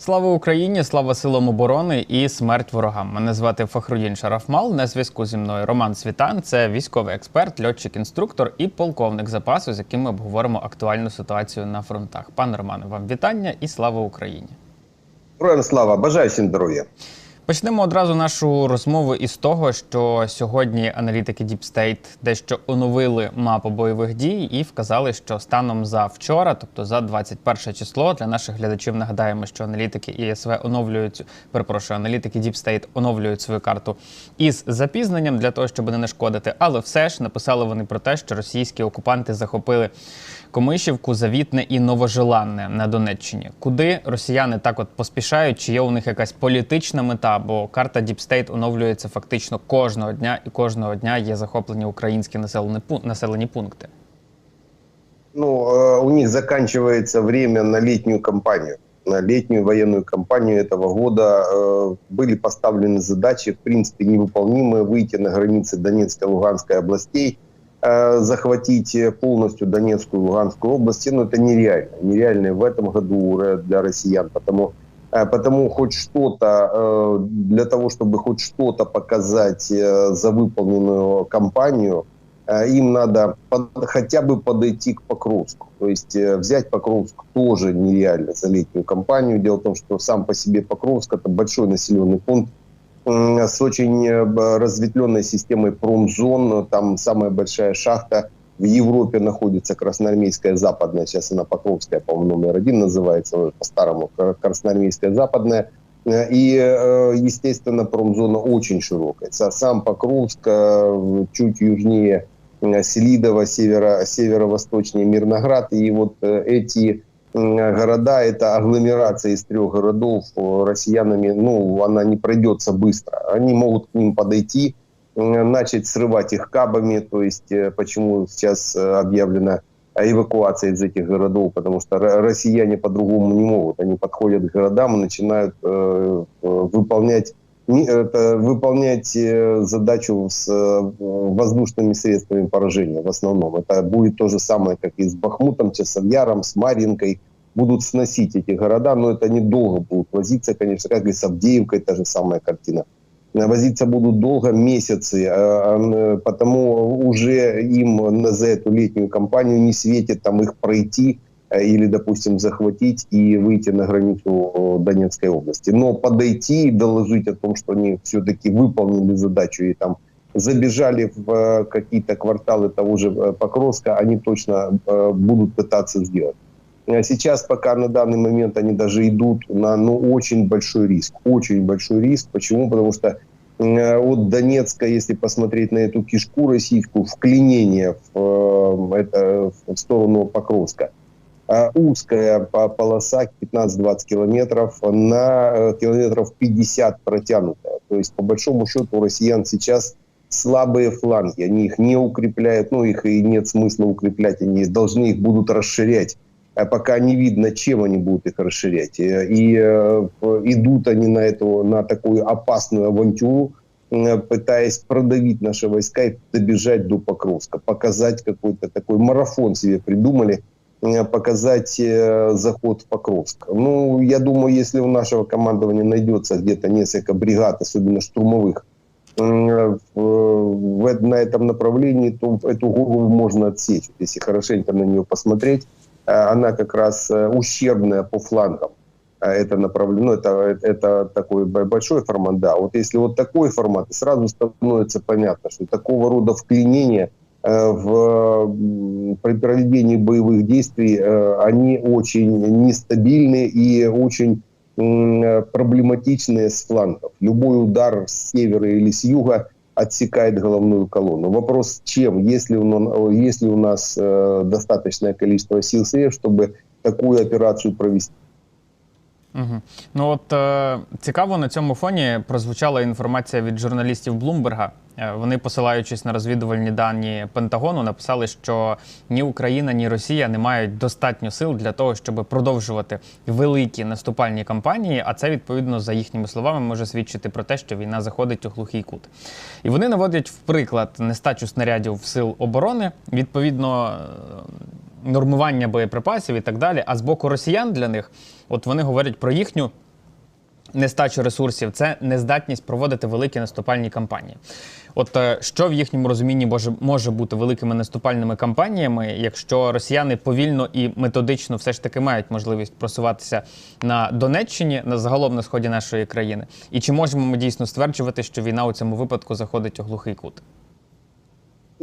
Слава Україні, слава силам оборони і смерть ворогам. Мене звати Фахрудін Шарафмал. На зв'язку зі мною Роман Світан. Це військовий експерт, льотчик-інструктор і полковник запасу, з яким ми обговоримо актуальну ситуацію на фронтах. Пане Романе, вам вітання і слава Україні. Героям слава, бажаю всім здоров'я. Почнемо одразу нашу розмову із того, що сьогодні аналітики Deep State дещо оновили мапу бойових дій і вказали, що станом за вчора, тобто за 21 число, для наших глядачів нагадаємо, що аналітики ІСВ оновлюють, перепрошую, аналітики Deep State оновлюють свою карту із запізненням для того, щоб не нашкодити. Але все ж написали вони про те, що російські окупанти захопили Комишівку, Завітне і Новожеланне на Донеччині. Куди росіяни так от поспішають? Чи є у них якась політична мета? Бо карта Deep State оновлюється фактично кожного дня, і кожного дня є захоплені українські населені, пу- населені пункти. Ну, э, у них заканчивается время на летнюю кампанию. На летнюю военную кампанию этого года э, были поставлены задачи, в принципе, невыполнимые, выйти на границы Донецкой и Луганской областей, э, захватить э, полностью Донецкую и Луганскую области, но это нереально. Нереально в этом году для россиян, потому Э, Потому хоть что-то, э, для того, чтобы хоть что-то показать за выполненную кампанию, им надо под- хотя бы подойти к Покровску. То есть взять Покровск тоже нереально за летнюю кампанию. Дело в том, что сам по себе Покровск это большой населенный пункт с очень э, разветвленной системой промзон. Там самая большая шахта в Европе находится Красноармейская западная. Сейчас она Покровская, по-моему, номер один называется, по-старому Кра- Красноармейская западная. Э, И, э, естественно, промзона очень широкая. Са- Сам Покровск, чуть южнее Селидово, северо, северо-восточнее Мирноград. И вот эти города, это агломерация из трех городов э, россиянами, ну, она не пройдется быстро. Они могут к ним подойти, начать срывать их кабами, то есть э, почему сейчас э, объявлена эвакуация из этих городов, потому что ро- россияне по-другому не могут. Они подходят к городам и начинают э, выполнять выполнять э, задачу с э, воздушными средствами поражения в основном. Это будет то же самое, как и с Бахмутом, Часовьяром, с Маринкой. Будут сносить эти города, но это недолго будут возиться, конечно, как и с Авдеевкой, та же самая картина. Э, Возиться будут долго, месяцы, потому уже им за эту летнюю кампанию не светит там их пройти или, допустим, захватить и выйти на границу э, Донецкой области. Но подойти и доложить о том, что они все-таки выполнили задачу и там забежали в э, какие-то кварталы того же э, Покровска, они точно э, будут пытаться сделать. Э, Сейчас пока на данный момент они даже идут на ну, очень большой риск. Очень большой риск. Почему? Потому что э, от Донецка, если посмотреть на эту кишку российскую, вклинение в, э, это, в сторону Покровска, э, узкая по- полоса 15-20 километров на э, километров 50 протянутая. То есть, по большому счету, у россиян сейчас слабые фланги. Они их не укрепляют, ну, их и нет смысла укреплять. Они должны их будут расширять. А пока не видно, чем они будут их расширять. Э, И э, в- идут они на, эту, на такую опасную авантюру, э, пытаясь продавить наши войска и добежать до Покровска, показать какой-то такой марафон себе придумали, э, показать э, заход в Покровск. Ну, я думаю, если у нашего командования найдется где-то несколько бригад, особенно штурмовых, м, в, на этом направлении, то эту голову можно отсечь. Если хорошенько на нее посмотреть, э, она как раз э, ущербная по флангам. Это направление, ну, это, это такой большой формат, да. Вот если вот такой формат, сразу становится понятно, что такого рода вклинения э, в, м, при проведении боевых действий, э, они очень нестабильны и очень э, проблематичные с флангов. Любой удар с севера или с юга отсекает головную колонну. Вопрос, чем? Есть ли, у, есть ли у нас э, достаточное количество сил средств, чтобы такую операцию провести? Угу. Ну от е, цікаво на цьому фоні прозвучала інформація від журналістів Блумберга. Е, Вони, посилаючись на розвідувальні дані Пентагону, написали, що ні Україна, ні Росія не мають достатньо сил для того, щоб продовжувати великі наступальні кампанії. А це відповідно за їхніми словами може свідчити про те, що війна заходить у глухий кут. І вони наводять в приклад нестачу снарядів в сил оборони. Відповідно, е, нормування боєприпасів і так далі. А з боку росіян для них, от вони говорять про їхню нестачу ресурсів, це нездатність проводити великі наступальні кампанії. От е, що в їхньому розумінні може, може бути великими наступальними кампаніями, якщо росіяни повільно і методично все ж таки мають можливість просуватися на Донеччині на загалом на сході нашої країни? І чи можемо ми дійсно стверджувати, що війна у цьому випадку заходить у глухий кут?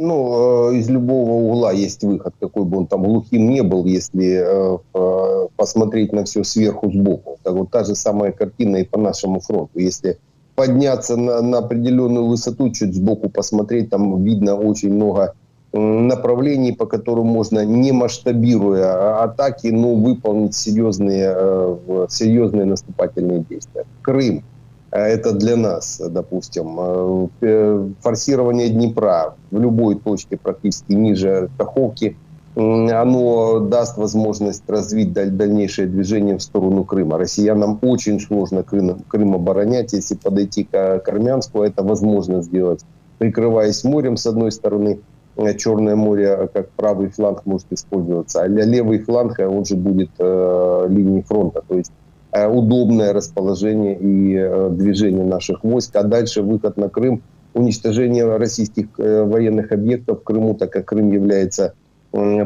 Ну, э, из любого угла есть выход, какой бы он там глухим не был, если э, э, посмотреть на все сверху, сбоку. Так вот та же самая картина и по нашему фронту. Если подняться на, на определенную высоту, чуть сбоку посмотреть, там видно очень много направлений, по которым можно, не масштабируя атаки, но выполнить серьезные, серьезные наступательные действия. Крым – это для нас, допустим, э, форсирование Днепра в любой точке практически ниже Каховки, оно даст возможность развить дальнейшее движение в сторону Крыма. Россиянам очень сложно Крым, Крым оборонять. Если подойти к Армянску, это возможно сделать, прикрываясь морем с одной стороны, э, Черное море как правый фланг может использоваться, а левый фланг, он же будет э, линией фронта. То есть Э, удобное расположение и э, движение наших войск, а дальше выход на Крым, уничтожение российских э, военных объектов в Крыму, так как Крым является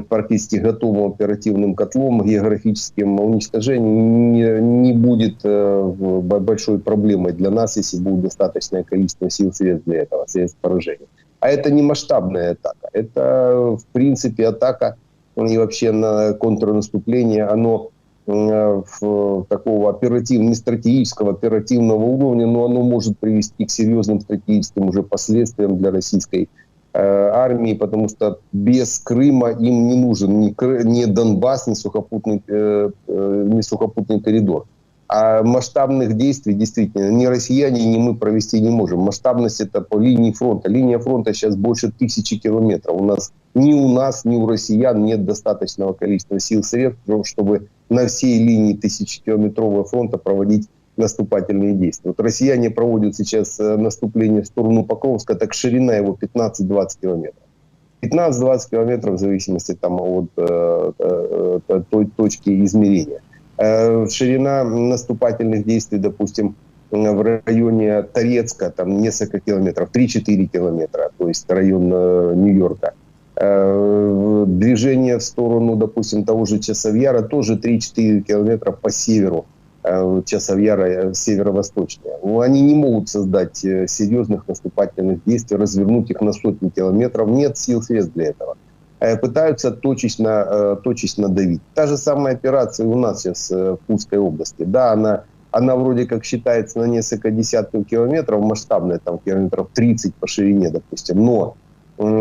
практически готовым оперативным котлом географическим, уничтожение не, не будет большой проблемой для нас, если будет достаточное количество сил средств для этого, средств поражения. А это не масштабная атака, это в принципе атака и вообще на контрнаступление, оно Э, в такого оперативного, не стратегического, оперативного уровня, но оно может привести к серьезным стратегическим уже последствиям для российской э, армии, потому что без Крыма им не нужен ни, ни Донбасс, ни сухопутный, э, э, ни сухопутный коридор. А масштабных действий действительно ни россияне, ни мы провести не можем. Масштабность это по линии фронта. Линия фронта сейчас больше тысячи километров. У нас ни у нас, ни у россиян нет достаточного количества сил средств, чтобы на всей линии тысячекилометрового фронта проводить наступательные действия. Вот россияне проводят сейчас э, наступление в сторону Покровска, так ширина его 15-20 километров. 15-20 километров в зависимости там, от э, э, э той точки измерения. Э, ширина наступательных действий, допустим, в районе Торецка, там несколько километров, 3-4 километра, то есть район э, Нью-Йорка. Э, движение в сторону, допустим, того же Часовьяра тоже 3-4 километра по северу э, Часовьяра э, северо-восточнее. Ну, они не могут создать серьезных наступательных действий, развернуть их на сотни километров. Нет сил средств для этого. Пытаются точечно, точечно давить. Та же самая операция у нас сейчас в Курской области. Да, она, она вроде как считается на несколько десятков километров, масштабная, там километров 30 по ширине, допустим. Но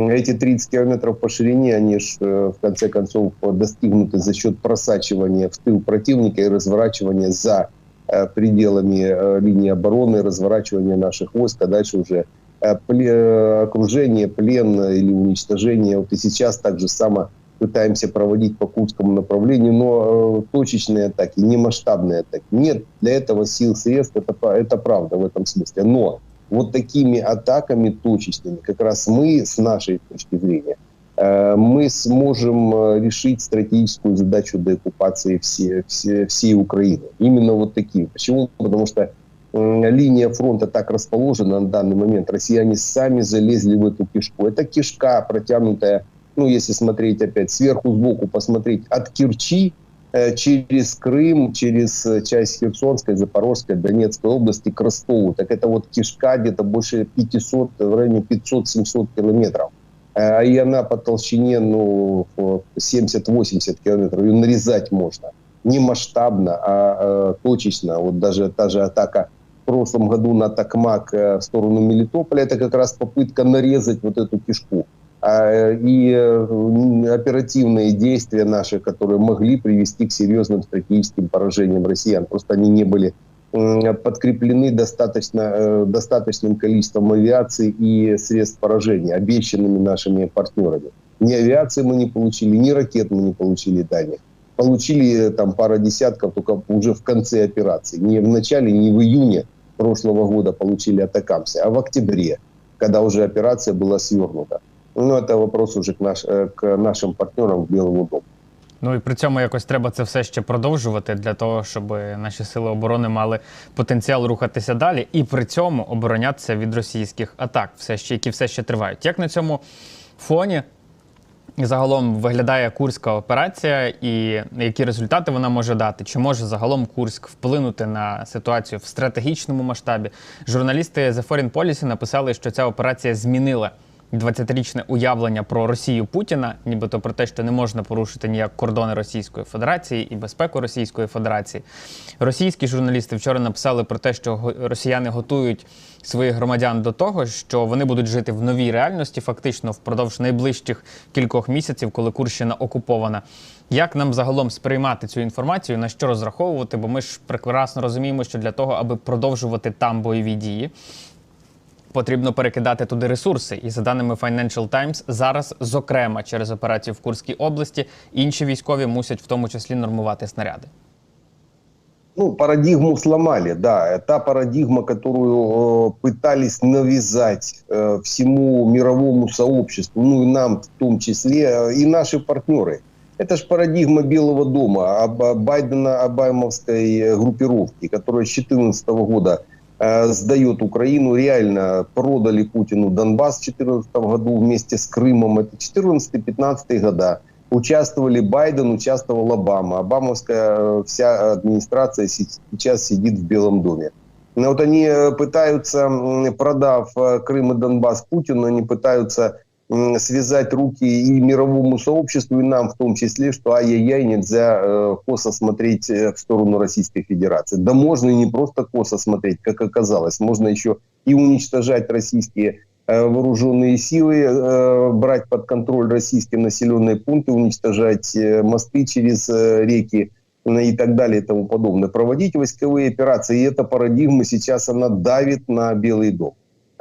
эти 30 километров по ширине, они ж, э, в конце концов достигнуты за счет просачивания в тыл противника и разворачивания за э, пределами э, линии обороны, разворачивания наших войск, а дальше уже окружение, плен или уничтожение. Вот и сейчас так же само пытаемся проводить по Курскому направлению, но точечные атаки, не масштабные атаки. Нет для этого сил, средств, это, это правда в этом смысле. Но вот такими атаками точечными, как раз мы, с нашей точки зрения, э, мы сможем э, решить стратегическую задачу деоккупации всей, всей, всей Украины. Именно вот такими. Почему? Потому что линия фронта так расположена на данный момент. Россияне сами залезли в эту кишку. Это кишка, протянутая, ну, если смотреть опять сверху, сбоку, посмотреть от Кирчи Э, через Крым, через э, часть Херсонской, Запорожской, Донецкой области к Ростову. Так это вот кишка где-то больше 500, в районе 500-700 километров. Э, и она по толщине ну, 70-80 километров. Ее нарезать можно. Не масштабно, а точечно. Вот даже та же атака в прошлом году на Токмак в сторону Мелитополя, это как раз попытка нарезать вот эту кишку. А, и э, оперативные действия наши, которые могли привести к серьезным стратегическим поражениям россиян. Просто они не были подкреплены достаточно, э, достаточным количеством авиации и средств поражения, обещанными нашими партнерами. Ни авиации мы не получили, ни ракет мы не получили дальних. Получили э, там пара десятков только уже в конце операции. Не в начале, не в июне прошлого года получили атакамсы, а в октябре, когда уже операция была свернута. Ну, это вопрос уже к, наш, э, к нашим партнерам в Белому дому. Ну і при цьому якось треба це все ще продовжувати для того, щоб наші сили оборони мали потенціал рухатися далі, і при цьому оборонятися від російських атак, все ще які все ще тривають. Як на цьому фоні загалом виглядає курська операція, і які результати вона може дати? Чи може загалом Курськ вплинути на ситуацію в стратегічному масштабі? Журналісти The Foreign Policy написали, що ця операція змінила 20-річне уявлення про Росію Путіна, нібито про те, що не можна порушити ніяк кордони Російської Федерації і безпеку Російської Федерації. Російські журналісти вчора написали про те, що росіяни готують своїх громадян до того, що вони будуть жити в новій реальності, фактично впродовж найближчих кількох місяців, коли Курщина окупована. Як нам загалом сприймати цю інформацію, на що розраховувати? Бо ми ж прекрасно розуміємо, що для того, аби продовжувати там бойові дії, потрібно перекидати туди ресурси. І за даними Financial Times, зараз, зокрема, через операцію в Курській області, інші військові мусять в тому числі нормувати снаряди. Ну, парадигму сломали, да. Та парадигма, которую э, пытались навязать э, всему мировому сообществу, ну и нам в том числе, э, и наши партнеры. Это же парадигма Белого дома, об, Байдена-Обаймовской э, группировки, которая с 2014 года э, сдает Украину. Реально продали Путину Донбасс в 2014 году вместе с Крымом. Это 14-15 года участвовали Байден, участвовал Обама. Обамовская э, вся администрация си- сейчас сидит в Белом доме. Но вот они э, пытаются, м, продав э, Крым и Донбасс Путину, они пытаются м, связать руки и мировому сообществу, и нам в том числе, что ай-яй-яй, нельзя э, косо смотреть э, в сторону Российской Федерации. Да можно и не просто косо смотреть, как оказалось, можно еще и уничтожать российские э, вооруженные силы, брать под контроль российские населенные пункты, уничтожать мосты через реки и так далее и тому подобное. Проводить войсковые операции. И эта парадигма сейчас, она давит на Белый дом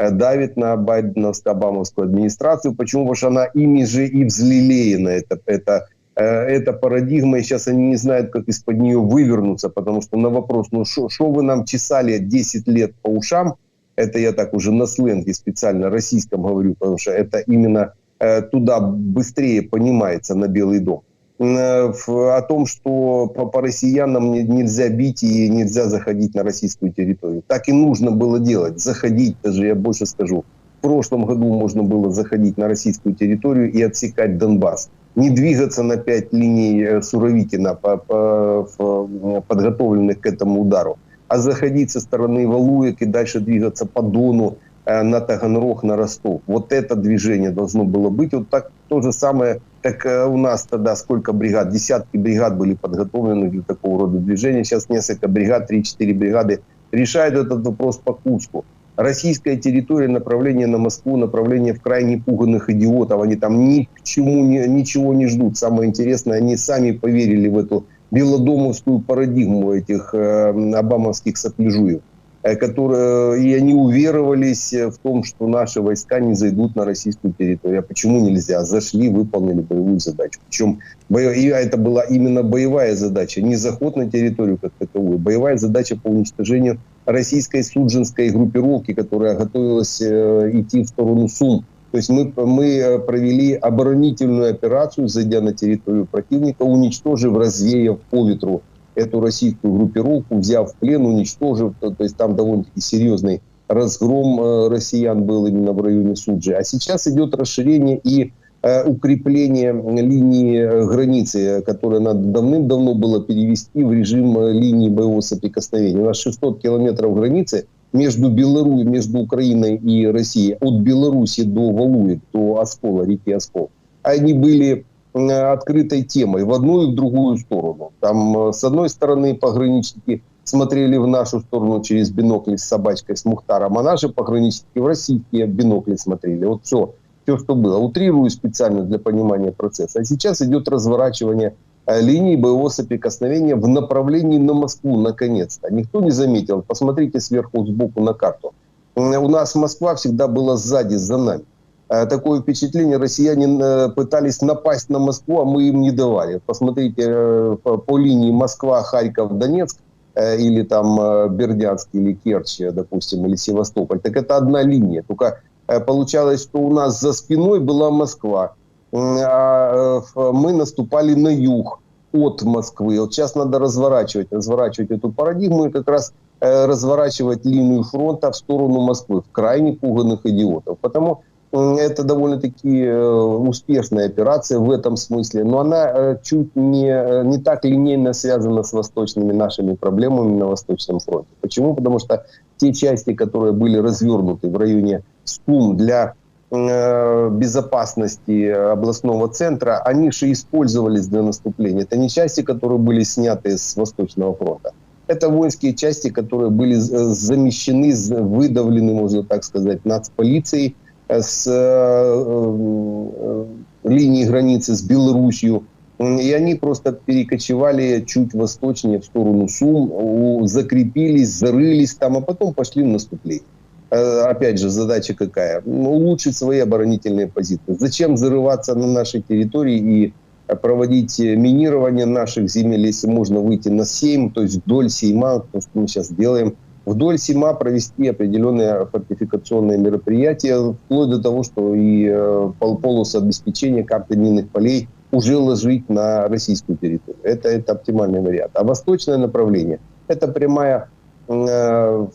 давит на Байденовско-Обамовскую администрацию. Почему? Потому что она ими же и взлелеена. Это, это, э, эта парадигма, и сейчас они не знают, как из-под нее вывернуться, потому что на вопрос, ну что вы нам чесали 10 лет по ушам, это я так уже на сленге специально российском говорю, потому что это именно э, туда быстрее понимается на Белый дом. Э, О том, что по, по россиянам не- нельзя бить и нельзя заходить на российскую территорию. Так и нужно было делать. Заходить, даже я больше скажу. В прошлом году можно было заходить на российскую территорию и отсекать Донбасс. Не двигаться на пять линий э, Суровикина, по- по- подготовленных к этому удару, а заходить со стороны Валуек и дальше двигаться по Дону, э, на Таганрог, на Ростов. Вот это движение должно было быть. Вот так то же самое, как э, у нас тогда сколько бригад, десятки бригад были подготовлены для такого рода движения. Сейчас несколько бригад, 3-4 бригады решают этот вопрос по Курску. Российская территория, направление на Москву, направление в крайне пуганных идиотов. Они там ни к чему не, ничего не ждут. Самое интересное, они сами поверили в эту белодомовскую парадигму этих э, обамовских сопляжуев которые и они уверовались э, в том, что наши войска не зайдут на российскую территорию. А почему нельзя? Зашли, выполнили боевую задачу. Причем боё- и это была именно боевая задача, не заход на территорию как таковую, боевая задача по уничтожению российской суджинской группировки, которая готовилась э, идти в сторону Сум. То есть мы, мы э, провели оборонительную операцию, зайдя на территорию противника, уничтожив, развеяв по ветру эту российскую группировку, взяв в плен, уничтожив, то, есть там довольно-таки серьезный разгром э, россиян был именно в районе Суджи. А сейчас идет расширение и э, укрепление линии э, границы, которая надо давным-давно было перевести в режим линии боевого соприкосновения. У нас 600 километров границы между Беларусью, между Украиной и Россией, от Беларуси до Валуек, до Оскола, реки Оскол. Они были открытой темой в одну и в другую сторону. Там э, с одной стороны пограничники смотрели в нашу сторону через бинокли с собачкой, с Мухтаром, а наши пограничники в российские бинокли смотрели. Вот все, все, что было. Утрирую специально для понимания процесса. А сейчас идет разворачивание э, линии боевого соприкосновения в направлении на Москву, наконец-то. Никто не заметил. Посмотрите сверху, сбоку на карту. У нас Москва всегда была сзади, за нами. Э, Такое впечатление, россияне э, пытались напасть на Москву, а мы им не давали. Посмотрите э, по, линии Москва, Харьков, Донецк, или там Бердянск, или Керчь, допустим, или Севастополь. Так это одна линия. Только получалось, что у нас за спиной была Москва, а мы наступали на юг. от Москвы. Вот сейчас надо разворачивать, разворачивать эту парадигму и как раз разворачивать линию фронта в сторону Москвы, в крайне пуганных идиотов. Потому это довольно-таки э, успешная операция в этом смысле, но она э, чуть не, э, не так линейно связана с восточными нашими проблемами на Восточном фронте. Почему? Потому что те части, которые были развернуты в районе СКУМ для безопасности областного центра, они же использовались для наступления. Это не части, которые были сняты с Восточного фронта. Это воинские части, которые были замещены, выдавлены, можно так сказать, нацполицией, с э, э, линии границы с Белоруссией. И они просто перекочевали чуть восточнее в сторону Сум, закрепились, зарылись там, а потом пошли в наступление. Э, опять же, задача какая? Улучшить свои оборонительные позиции. Зачем зарываться на нашей территории и проводить минирование наших земель, если можно выйти на Сейм, то есть вдоль Сейма, то, что мы сейчас делаем – вдоль Сима провести определенные фортификационные мероприятия, вплоть до того, что и э, полос обеспечения карты минных полей уже ложить на российскую территорию. Это, это оптимальный вариант. А восточное направление – это прямая, э,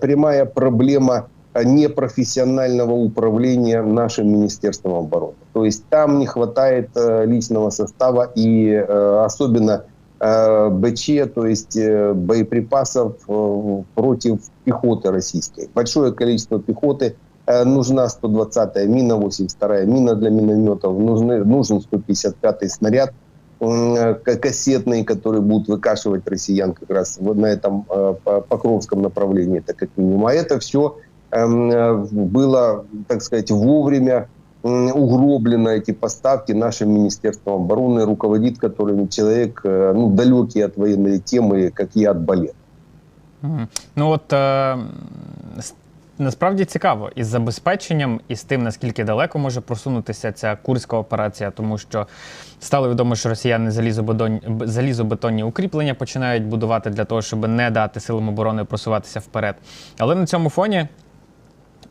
прямая проблема непрофессионального управления нашим Министерством обороны. То есть там не хватает э, личного состава и особенно Э, БЧ, то есть э, боеприпасов э, против пехоты российской. Большое количество пехоты. Нужна 120-я мина, 82-я мина для минометов. Нужны, нужен 155-й снаряд кассетный, который будут выкашивать россиян как раз на этом Покровском направлении, это как минимум. А это все эм, было, так сказать, вовремя угроблено эти поставки нашим Министерством обороны, руководит которым человек э, ну, далекий от военной темы, как я от балета. Ну от е, насправді цікаво із забезпеченням і з тим, наскільки далеко може просунутися ця курська операція, тому що стало відомо, що росіяни залізобетонні, залізобетонні укріплення починають будувати для того, щоб не дати силам оборони просуватися вперед. Але на цьому фоні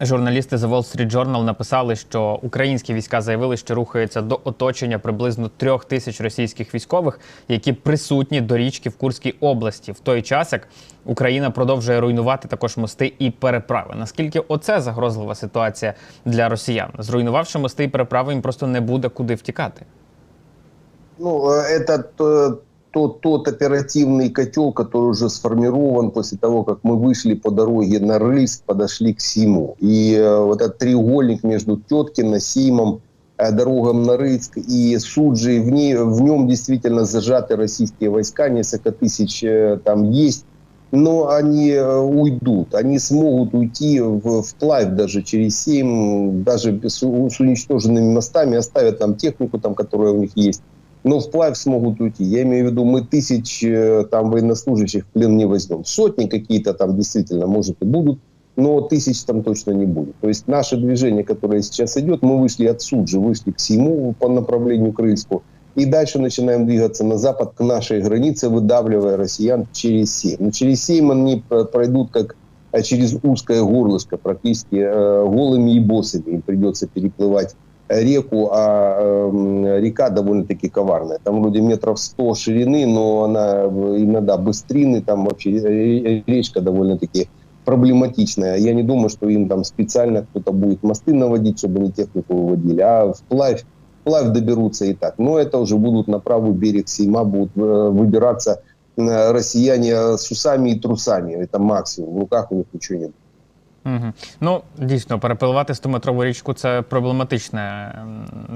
Журналісти The Wall Street Journal написали, що українські війська заявили, що рухаються до оточення приблизно трьох тисяч російських військових, які присутні до річки в Курській області, в той час як Україна продовжує руйнувати також мости і переправи. Наскільки оце загрозлива ситуація для росіян? Зруйнувавши мости і переправи, їм просто не буде куди втікати. Ну, это тот, тот оперативный котел, который уже сформирован после того, как мы вышли по дороге на Рыльск, подошли к Симу. И э, вот этот треугольник между Теткино, Симом, э, дорогам на Рыльск и Суджей, в, ней, в нем действительно зажаты российские войска, несколько тысяч э, там есть, но они э, уйдут, они смогут уйти в, вплавь даже через Сим, даже с, с уничтоженными мостами, оставят там технику, там, которая у них есть но вплавь смогут уйти. Я имею в виду, мы тысяч э, там военнослужащих в плен не возьмем. Сотни какие-то там действительно, может, и будут, но тысяч там точно не будет. То есть наше движение, которое сейчас идет, мы вышли от Суджи, вышли к Симу по направлению к Рыльску, и дальше начинаем двигаться на запад к нашей границе, выдавливая россиян через Сейм. Но через Сейм они пройдут как э, через узкое горлышко, практически э, голыми и босыми. Им придется переплывать реку, а э, река довольно-таки коварная. Там вроде метров 100 ширины, но она иногда быстрины, там вообще э, речка довольно-таки проблематичная. Я не думаю, что им там специально кто-то будет мосты наводить, чтобы они технику выводили, а вплавь, вплавь доберутся и так. Но это уже будут на правый берег Сейма, будут э, выбираться э, россияне с усами и трусами. Это максимум. В руках у них ничего не будет. Угу. Ну, дійсно, перепливати 100-метрову річку це проблематичне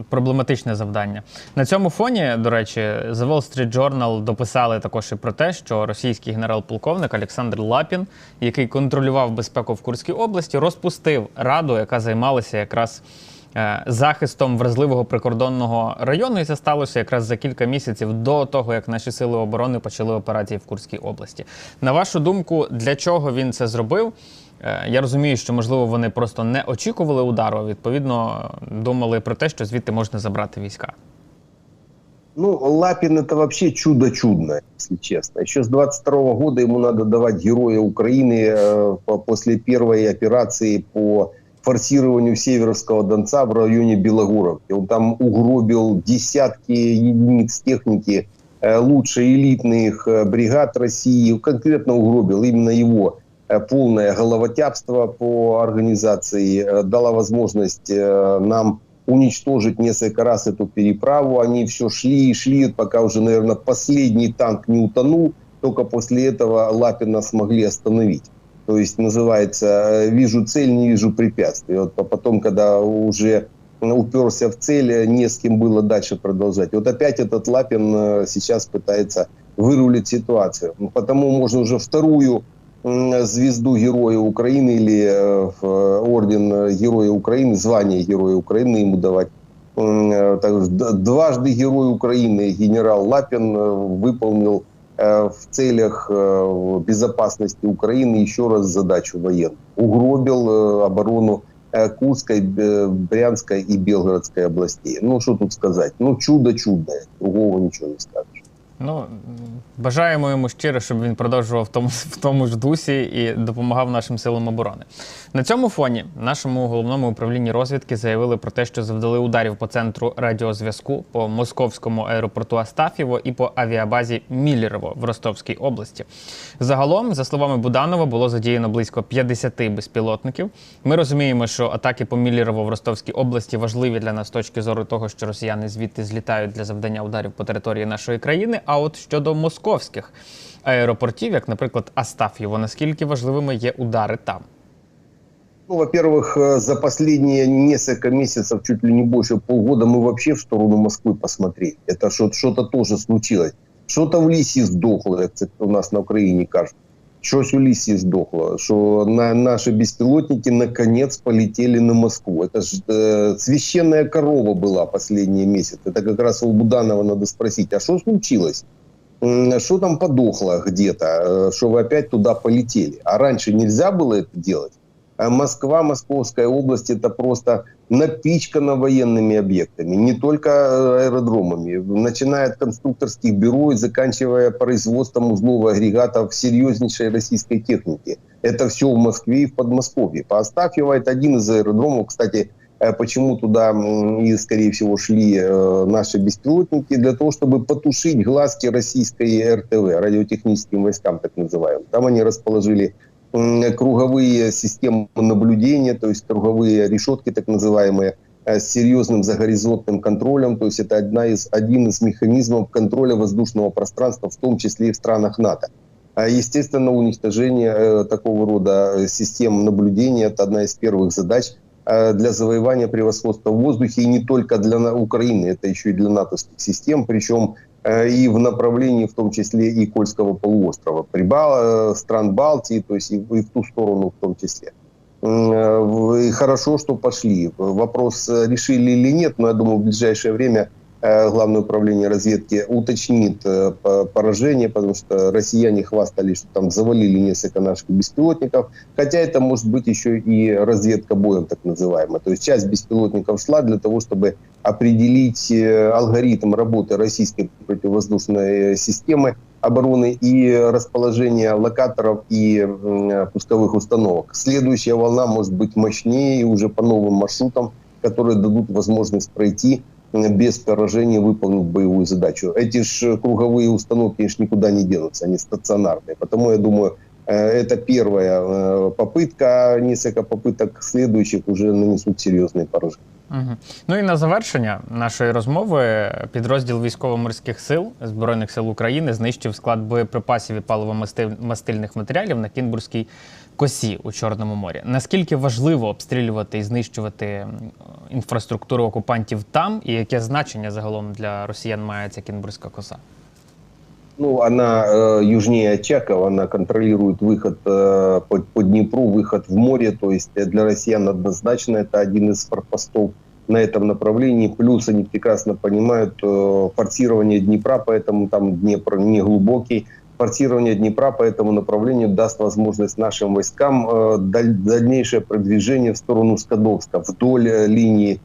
проблематичне завдання. На цьому фоні, до речі, The Wall Street Journal дописали також і про те, що російський генерал-полковник Олександр Лапін, який контролював безпеку в Курській області, розпустив раду, яка займалася якраз. Е, захистом вразливого прикордонного району, і це сталося якраз за кілька місяців до того, як наші сили оборони почали операції в Курській області. На вашу думку, для чого він це зробив? Е, я розумію, що можливо вони просто не очікували удару, а відповідно думали про те, що звідти можна забрати війська. Ну, Лапин это вообще чудо чудное, если честно. Еще с 22 -го года ему надо давать Героя Украины э, после первой операции по форсированию Северского Донца в районе Белогоровки. Он там угробил десятки единиц техники э, лучших элитных э, бригад России, конкретно угробил именно его э, полное головотяпство по организации, э, дала возможность э, нам уничтожить несколько раз эту переправу. Они все шли и шли, пока уже, наверное, последний танк не утонул. Только после этого Лапина смогли остановить. То есть называется э, «вижу цель, не вижу препятствий». Вот потом, когда уже уперся в цель, не с кем было дальше продолжать. Вот опять этот Лапин э, сейчас пытается вырулить ситуацию. Потому можно уже вторую звезду Героя Украины или э, орден Героя Украины, звание Героя Украины ему давать. Дважды Герой Украины генерал Лапин выполнил Э, в целях э, безопасности Украины еще раз задачу военную. Угробил э, оборону Курской, Брянской и Белгородской областей. Ну, что тут сказать? Ну, чудо чудное. Другого ничего не скажешь. Ну бажаємо йому щиро, щоб він продовжував в тому в тому ж дусі і допомагав нашим силам оборони. На цьому фоні нашому головному управлінні розвідки заявили про те, що завдали ударів по центру радіозв'язку по московському аеропорту Астафєво і по авіабазі Міллерово в Ростовській області. Загалом, за словами Буданова, було задіяно близько 50 безпілотників. Ми розуміємо, що атаки по Міллерово в Ростовській області важливі для нас з точки зору того, що росіяни звідти злітають для завдання ударів по території нашої країни. А от щодо московських аеропортів, як, наприклад, Астаф'єво, наскільки важливими є удари там? Ну, во-первых, э, за последние несколько месяцев, чуть ли не больше полгода, мы вообще в сторону Москвы посмотрели. Это что-то тоже случилось. Что-то в лисе сдохло, как у нас на Украине кажется. Щось у лісі здохло, що на наши беспилотники наконец полетели на Москву. Это же э, священная корова была последние месяцы. Это как раз у Буданова надо спросить, а что случилось? Что там подохло где-то, э, что вы опять туда полетели? А раньше нельзя было это делать? А Москва, Московская область – это просто напичкана военными объектами, не только э, аэродромами, начиная от конструкторских бюро и заканчивая производством узлов агрегатов серьезнейшей российской техники. Это все в Москве и в Подмосковье. По Астафьево это один из аэродромов, кстати, э, почему туда и, скорее всего, шли э, наши беспилотники, для того, чтобы потушить глазки российской РТВ, радиотехническим войскам, так называемым. Там они расположили круговые системы наблюдения, то есть круговые решетки так называемые, э, с серьезным загоризонтным контролем. То есть это одна из, один из механизмов контроля воздушного пространства, в том числе и в странах НАТО. А, естественно, уничтожение э, такого рода э, систем наблюдения – это одна из первых задач для завоевания превосходства в воздухе, и не только для Украины, это еще и для натовских систем, причем и в направлении, в том числе и Кольского полуострова, Прибал, э, стран Балтии, то есть и в ту сторону в том числе. Э, и хорошо, что пошли. Вопрос, решили или нет, но я думаю, в ближайшее время Э, Главное управление разведки уточнит э, поражение, потому что россияне хвастались, что там завалили несколько наших беспилотников. Хотя это может быть еще и разведка боем, так называемая. То есть часть беспилотников шла для того, чтобы определить э, алгоритм работы российской противовоздушной системы обороны и расположение локаторов и пусковых установок. Следующая волна может быть мощнее и уже по новым маршрутам, которые дадут возможность пройти без поражения выполнить боевую задачу. Эти же круговые установки ж никуда не денутся, они стационарные. Потому я думаю, э, это первая э, попытка, несколько попыток следующих уже нанесут серьезные поражения. Угу. Ну і на завершення нашої розмови підрозділ військово-морських сил збройних сил України знищив склад боєприпасів і паливо-мастильних матеріалів на Кінбурзькій косі у Чорному морі. Наскільки важливо обстрілювати і знищувати інфраструктуру окупантів там, і яке значення загалом для росіян має ця Кінбурзька коса? Ну, она э, южнее Очакова, она контролирует выход э, по, по Днепру, выход в море. То есть для россиян однозначно это один из форпостов на этом направлении. Плюс они прекрасно понимают э, форсирование Днепра, поэтому там Днепр не глубокий форсирование Днепра по этому направлению даст возможность нашим войскам э, дальнейшее продвижение в сторону Скадовска, вдоль э, линии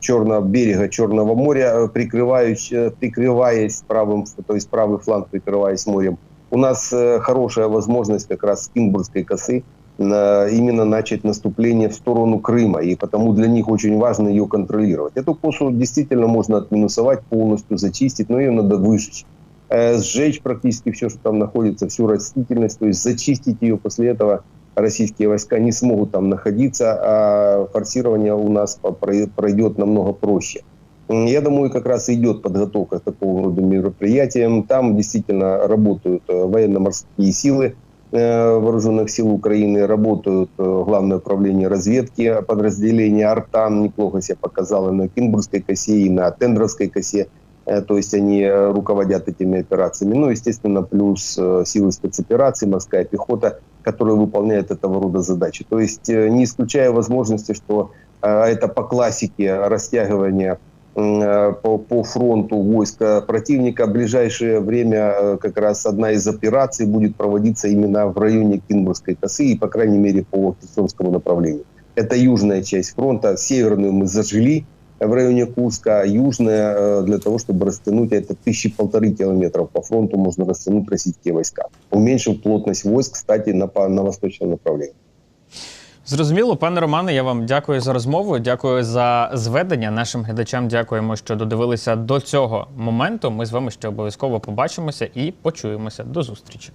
Черного берега Черного моря, прикрываясь, прикрываясь правым, то есть правый фланг прикрываясь морем. У нас хорошая возможность как раз с Кинбургской косы именно начать наступление в сторону Крыма, и потому для них очень важно ее контролировать. Эту косу действительно можно отминусовать полностью, зачистить, но ее надо выжечь. Э, Сжечь практически все, что там находится, всю растительность, то есть зачистить ее после этого российские войска не смогут там находиться, а форсирование у нас пройдет намного проще. Я думаю, как раз идет подготовка к такого рода мероприятиям. Там действительно работают э, военно-морские силы э, вооруженных сил Украины, работают э, Главное управление разведки, подразделение «Артан» неплохо себя показало на Кинбургской косе и на Тендровской косе. То есть они руководят этими операциями. Ну, естественно, плюс силы спецопераций, морская пехота, которая выполняет этого рода задачи. То есть э, не исключая возможности, что э, это по классике растягивания э, по, по фронту войска противника в ближайшее время как раз одна из операций будет проводиться именно в районе Кинбургской косы и, по крайней мере, по Херсонскому направлению. Это южная часть фронта. Северную мы зажгли в районе Курска, а южная э, для того, чтобы растянуть это тысячи полторы километров по фронту можно растянуть российские войска, уменьшив плотность войск, кстати, на, по- на восточном направлении. Зрозуміло, пане Романе, я вам дякую за розмову. Дякую за зведення. Нашим глядачам дякуємо, що додивилися до цього моменту. Ми з вами ще обов'язково побачимося і почуємося. До зустрічі.